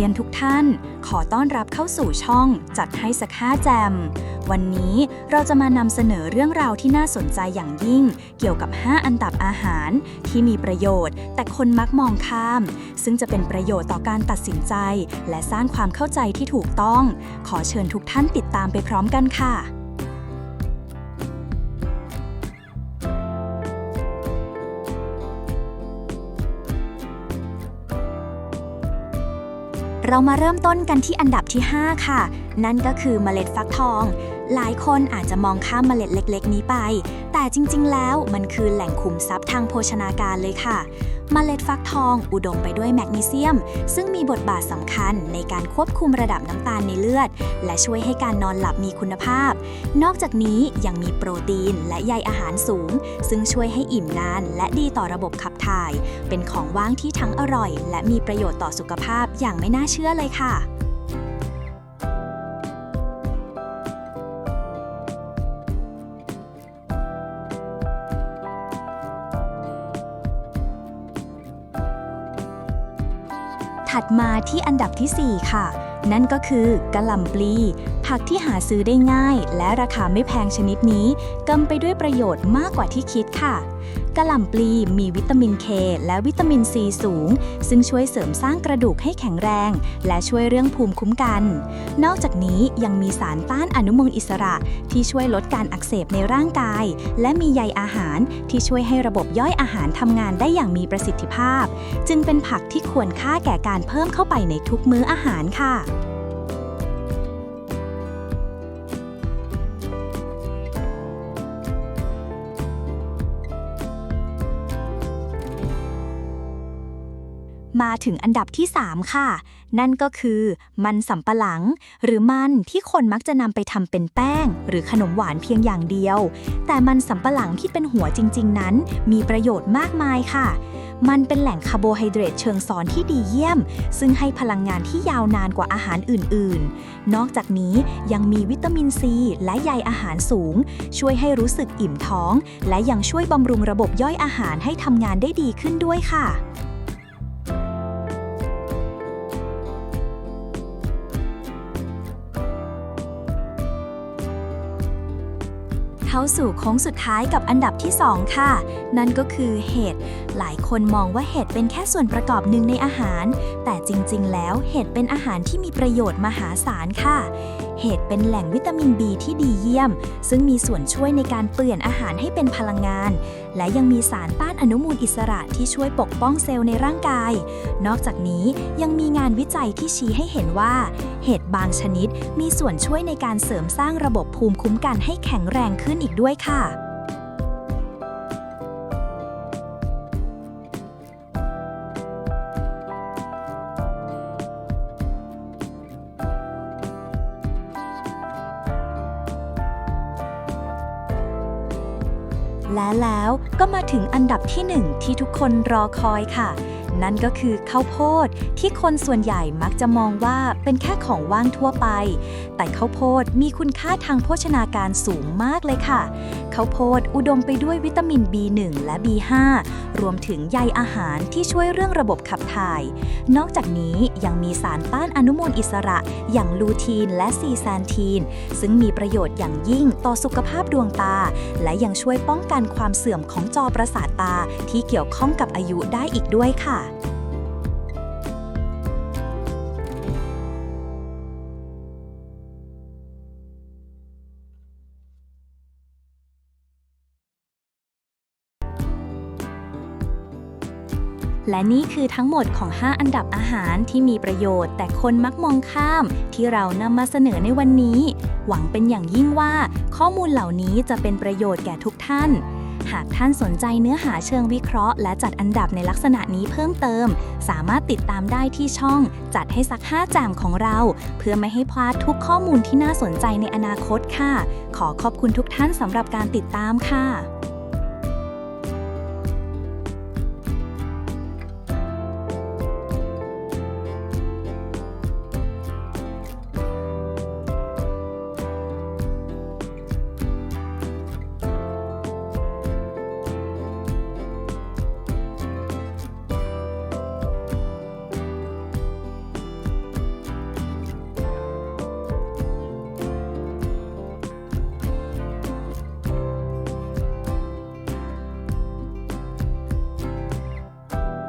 รียนทุกท่าน ขอต้อนรับเข้าสู่ช่อง จัดให้สักห้าแจม วันนี้เราจะมานำเสนอเรื่องราวที่น่าสนใจอย่างยิ่ง เกี่ยวกับ 5 อันดับอาหาร ที่มีประโยชน์ แต่คนมักมองข้าม ซึ่งจะเป็นประโยชน์ต่อการตัดสินใจ และสร้างความเข้าใจที่ถูกต้อง ขอเชิญทุกท่านติดตามไปพร้อมกันค่ะ เรามาเริ่มต้นกันที่อันดับที่ 5 ค่ะนั่นก็คือเมล็ดฟักทอง หลายคนอาจจะมองข้ามเมล็ดเล็ก ๆ นี้ไป แต่จริงๆ แล้วมันคือแหล่งขุมทรัพย์ทางโภชนาการเลยค่ะ เมล็ดฟักทองอุดมไปด้วยแมกนีเซียม ซึ่งมีบทบาทสำคัญในการควบคุมระดับน้ำตาลในเลือด และช่วยให้การนอนหลับมีคุณภาพ นอกจากนี้ยังมีโปรตีนและใยอาหารสูง ซึ่งช่วยให้อิ่มนานและดีต่อระบบขับถ่าย เป็นของว่างที่ทั้งอร่อย และมีประโยชน์ต่อสุขภาพอย่างไม่น่าเชื่อเลยค่ะ ถัดมาที่อันดับทีสี่ 4 ค่ะ นั่นก็คือกะหล่ำปลีผักที่หาซื้อได้ง่าย และราคาไม่แพงชนิดนี้กำไปด้วยประโยชน์มากกว่าที่คิดค่ะกระหล่ำปลีมีวิตามินเคและวิตามินซีสูง ซึ่งช่วยเสริมสร้างกระดูกให้แข็งแรง และช่วยเรื่องภูมิคุ้มกัน นอกจากนี้ยังมีสารต้านอนุมูลอิสระ ที่ช่วยลดการอักเสบในร่างกาย และมีใยอาหารที่ช่วยให้ระบบย่อยอาหารทำงานได้อย่างมีประสิทธิภาพ จึงเป็นผักที่ควรค่าแก่การเพิ่มเข้าไปในทุกมื้ออาหารค่ะ มาถึงอันดับที่ 3 ค่ะ นั่นก็คือ มันสำปะหลัง หรือมันที่คนมักจะนำไปทำเป็นแป้ง หรือขนมหวานเพียงอย่างเดียว แต่มันสำปะหลังที่เป็นหัวจริง ๆ นั้น มีประโยชน์มากมายค่ะ มันเป็นแหล่งคาร์โบไฮเดรตเชิงซ้อนที่ดีเยี่ยม ซึ่งให้พลังงานที่ยาวนานกว่าอาหารอื่น ๆ นอกจากนี้ยังมีวิตามินซีและใยอาหารสูง ช่วยให้รู้สึกอิ่มท้อง และยังช่วยบำรุงระบบย่อยอาหารให้ทำงานได้ดีขึ้นด้วยค่ะ เข้าสู่โค้งสุดท้ายกับอันดับที่ 2 ค่ะ นั่นก็คือเห็ด หลายคนมองว่าเห็ดเป็นแค่ส่วนประกอบหนึ่งในอาหาร แต่จริงๆ แล้วเห็ดเป็นอาหารที่มีประโยชน์มหาศาลค่ะ เห็ดเป็นแหล่งวิตามิน B ที่ดีเยี่ยม ซึ่งมีส่วนช่วยในการเปลี่ยนอาหารให้เป็นพลังงาน และยังมีสารต้านอนุมูลอิสระที่ช่วยปกป้องเซลล์ในร่างกาย นอกจากนี้ยังมีงานวิจัยที่ชี้ให้เห็นว่า เห็ดบางชนิดมีส่วนช่วยในการเสริมสร้างระบบภูมิคุ้มกันให้แข็งแรงขึ้นอีกด้วยค่ะ และแล้วก็มาถึงอันดับที่หนึ่งที่ทุกคนรอคอยค่ะ นั่นก็คือข้าวโพดที่คนส่วนใหญ่มักจะมองว่าเป็นแค่ของว่างทั่วไป แต่ข้าวโพดมีคุณค่าทางโภชนาการสูงมากเลยค่ะข้าวโพดอุดมไปด้วยวิตามิน B1 และ B5 รวมถึงใยอาหารที่ช่วยเรื่องระบบขับถ่าย นอกจากนี้ยังมีสารต้านอนุมูลอิสระ อย่างลูทีนและซีแซนทีน ซึ่งมีประโยชน์อย่างยิ่งต่อสุขภาพดวงตา และยังช่วยป้องกันความเสื่อมของจอประสาทตาที่เกี่ยวข้องกับอายุได้อีกด้วยค่ะ และนี่คือทั้งหมดของ 5 อันดับอาหารที่มีประโยชน์ แต่คนมักมองข้าม ที่เรานำมาเสนอในวันนี้ หวังเป็นอย่างยิ่งว่า ข้อมูลเหล่านี้จะเป็นประโยชน์แก่ทุกท่าน หากท่านสนใจเนื้อหาเชิงวิเคราะห์ และจัดอันดับในลักษณะนี้เพิ่มเติม สามารถติดตามได้ที่ช่อง จัดให้สัก5แจมของเรา เพื่อไม่ให้พลาดทุกข้อมูลที่น่าสนใจในอนาคตค่ะ ขอขอบคุณทุกท่านสำหรับการติดตามค่ะ